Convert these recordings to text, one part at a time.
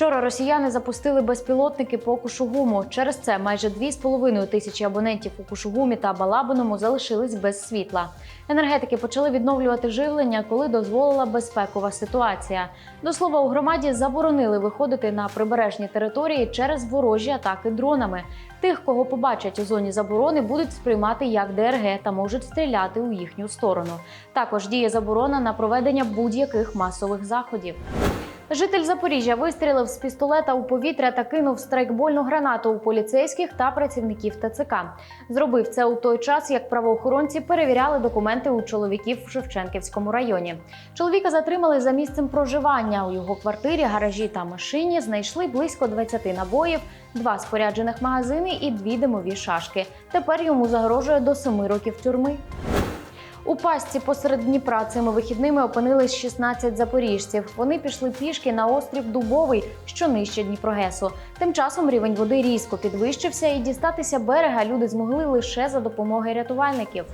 Вчора росіяни запустили безпілотники по Кушугуму. Через це майже 2,5 тисячі абонентів у Кушугумі та Балабиному залишились без світла. Енергетики почали відновлювати живлення, коли дозволила безпекова ситуація. До слова, у громаді заборонили виходити на прибережні території через ворожі атаки дронами. Тих, кого побачать у зоні заборони, будуть сприймати як ДРГ та можуть стріляти у їхню сторону. Також діє заборона на проведення будь-яких масових заходів. Житель Запоріжжя вистрілив з пістолета у повітря та кинув страйкбольну гранату у поліцейських та працівників ТЦК. Зробив це у той час, як правоохоронці перевіряли документи у чоловіків в Шевченківському районі. Чоловіка затримали за місцем проживання. У його квартирі, гаражі та машині знайшли близько 20 набоїв, два споряджених магазини і дві димові шашки. Тепер йому загрожує до 7 років тюрми. У пастці посеред Дніпра цими вихідними опинились 16 запоріжців. Вони пішли пішки на острів Дубовий, що нижче Дніпрогесу. Тим часом рівень води різко підвищився, і дістатися берега люди змогли лише за допомогою рятувальників.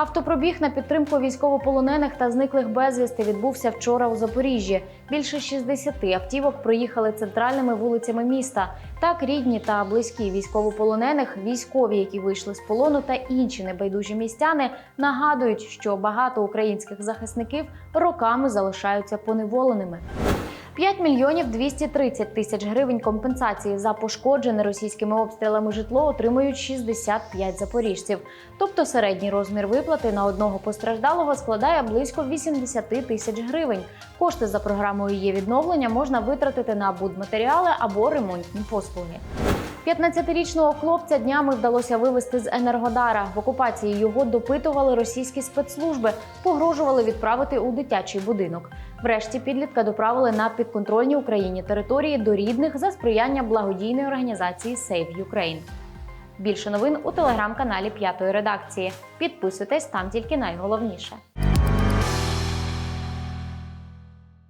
Автопробіг на підтримку військовополонених та зниклих безвісти відбувся вчора у Запоріжжі. Більше 60 автівок проїхали центральними вулицями міста. Так, рідні та близькі військовополонених, військові, які вийшли з полону, та інші небайдужі містяни нагадують, що багато українських захисників роками залишаються поневоленими. 5 мільйонів 230 тисяч гривень компенсації за пошкоджене російськими обстрілами житло отримують 65 запоріжців. Тобто середній розмір виплати на одного постраждалого складає близько 80 тисяч гривень. Кошти за програмою є відновлення можна витратити на будматеріали або ремонтні послуги. 15-річного хлопця днями вдалося вивезти з Енергодара. В окупації його допитували російські спецслужби, погрожували відправити у дитячий будинок. Врешті підлітка доправили на підконтрольні Україні території до рідних за сприяння благодійної організації Save Ukraine. Більше новин у телеграм-каналі П'ятої редакції. Підписуйтесь там тільки найголовніше.